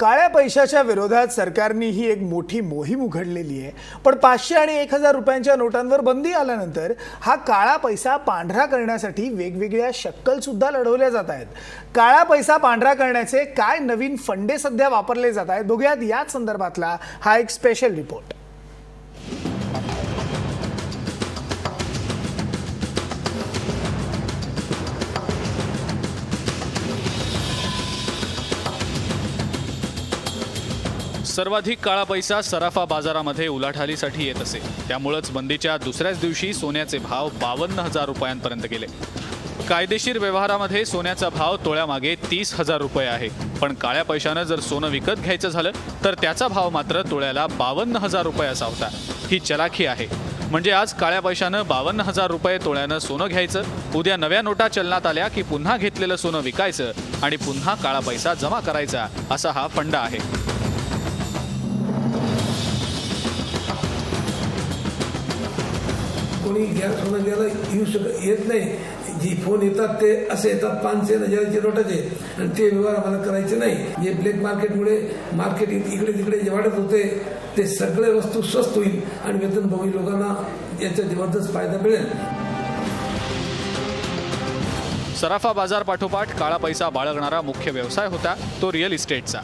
काळ्या पैशाच्या विरोधात सरकारने ही एक मोठी मोहीम उघडलेली आहे. पण पाचशे आणि एक हजार रुपयांच्या नोटांवर बंदी आल्यानंतर हा काळा पैसा पांढरा करण्यासाठी वेगवेगळ्या शक्कल सुद्धा लढवल्या जात आहेत. काळा पैसा पांढरा करण्याचे काय नवीन फंडे सध्या वापरले जात आहेत? बघूयात याच संदर्भातला हा एक स्पेशल रिपोर्ट सर्वाधिक काळा पैसा सराफा बाजारामध्ये उलाढालीसाठी येत असे. त्यामुळंच बंदीच्या दुसऱ्याच दिवशी सोन्याचे भाव बावन्न हजार रुपयांपर्यंत गेले. कायदेशीर व्यवहारामध्ये सोन्याचा भाव तोळ्यामागे तीस हजार रुपये आहे. पण काळ्या पैशानं जर सोनं विकत घ्यायचं झालं तर त्याचा भाव मात्र तोळ्याला बावन्न हजार रुपये असा होता. ही चलाखी आहे. म्हणजे आज काळ्या पैशानं बावन्न हजार रुपये तोळ्यानं सोनं घ्यायचं उद्या नव्या नोटा चलनात आल्या की पुन्हा घेतलेलं सोनं विकायचं आणि पुन्हा काळा पैसा जमा करायचा असा हा फंडा आहे. कोणी घ्या सोनं घ्यायला येऊ शक येत नाही. जी फोन येतात ते असे येतात पाचशे हजाराचे नोटाचे. आणि ते व्यवहार आम्हाला करायचे नाही. जे ब्लॅक मार्केटमुळे मार्केट इकडे तिकडे जे वाढत होते ते सगळे वस्तू स्वस्त होईल आणि वेतनभोगी लोकांना याचा जबरदस्त फायदा मिळेल. सराफा बाजार पाठोपाठ काळा पैसा बाळगणारा मुख्य व्यवसाय होता तो रिअल इस्टेटचा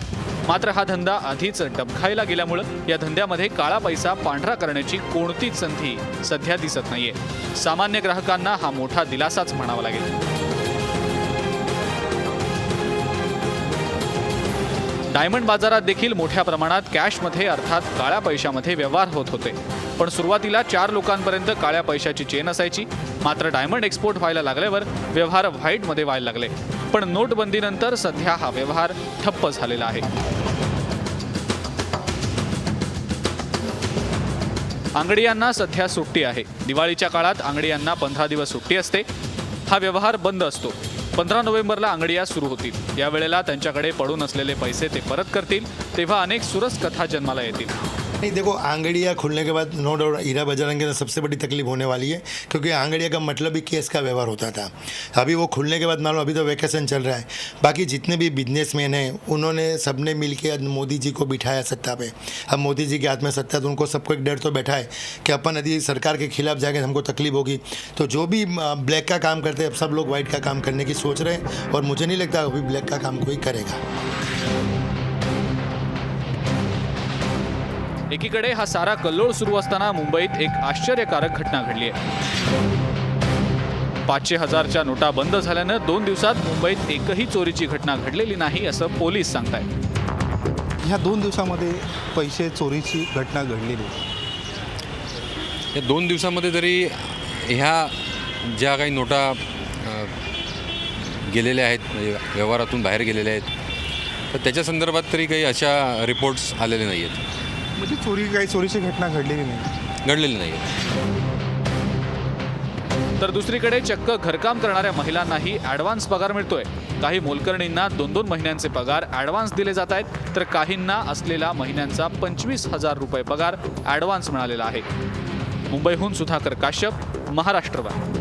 मात्र हा धंदा आधीच डबघाईला गेल्यामुळं या धंद्यामध्ये काळा पैसा पांढरा करण्याची कोणतीच संधी सध्या दिसत नाहीये. सामान्य ग्राहकांना हा मोठा दिलासाच म्हणावा लागेल. डायमंड बाजारात देखील मोठ्या प्रमाणात कॅशमध्ये अर्थात काळ्या पैशामध्ये व्यवहार होत होते. पण सुरुवातीला चार लोकांपर्यंत काळ्या पैशाची चेन असायची. मात्र डायमंड एक्सपोर्ट व्हायला लागल्यावर व्यवहार व्हाईटमध्ये व्हायला लागले. पण नोटबंदीनंतर सध्या हा व्यवहार ठप्प झालेला आहे. आंगडियांना सध्या सुट्टी आहे. दिवाळीच्या काळात आंगडियांना पंधरा दिवस सुट्टी असते. हा व्यवहार बंद असतो. पंधरा नोव्हेंबरला आंगडिया सुरू होतील. यावेळेला त्यांच्याकडे पडून असलेले पैसे ते परत करतील. तेव्हा अनेक सुरस कथा जन्माला येतील. नहीं, देखो, आंगड़िया खुलने के बाद नो डाउट हीरा बजरंग के सबसे बड़ी तकलीफ़ होने वाली है, क्योंकि आंगड़िया का मतलब ही केस का व्यवहार होता था। अभी वो खुलने के बाद, मालूम, अभी तो वैकेशन चल रहा है। बाकी जितने भी बिजनेसमैन हैं, उन्होंने सबने मिल मोदी जी को बिठाया सत्ता पे। अब मोदी जी के हाथ में सत्ता तो उनको सबको एक डर तो बैठा है कि अपन यदि सरकार के खिलाफ जाएँगे तो हमको तकलीफ़ होगी। तो जो भी ब्लैक का काम करते हैं सब लोग वाइट का काम करने की सोच रहे हैं, और मुझे नहीं लगता अभी ब्लैक का काम कोई करेगा। एकीकडे हा सारा कल्लोळ सुरू असताना मुंबईत एक आश्चर्यकारक घटना घडली आहे. पाचशे हजारच्या नोटा बंद झाल्यानं दोन दिवसात मुंबईत एकही चोरीची घटना घडलेली नाही असं पोलीस सांगतायत. ह्या दोन दिवसामध्ये पैसे चोरीची घटना घडलेली आहे. या दोन दिवसामध्ये तरी ह्या ज्या काही नोटा अ, गेलेल्या आहेत म्हणजे व्यवहारातून बाहेर गेलेल्या आहेत तर त्याच्या संदर्भात तरी काही अशा रिपोर्ट्स आलेले नाही आहेत म्हणजे चोरी काही चोरीची घटना घडलेली नाही. घडलेले नाही. तर दुसरीकडे चक्क घरकाम करणाऱ्या महिलांनाही ॲडव्हान्स पगार मिळतोय. काही मोलकर्णींना दोन दोन महिन्यांचे पगार ॲडव्हान्स दिले जात आहेत. तर काहींना असलेला महिन्यांचा पंचवीस हजार रुपये पगार ॲडव्हान्स मिळालेला आहे. मुंबईहून सुधाकर काश्यप महाराष्ट्रवाद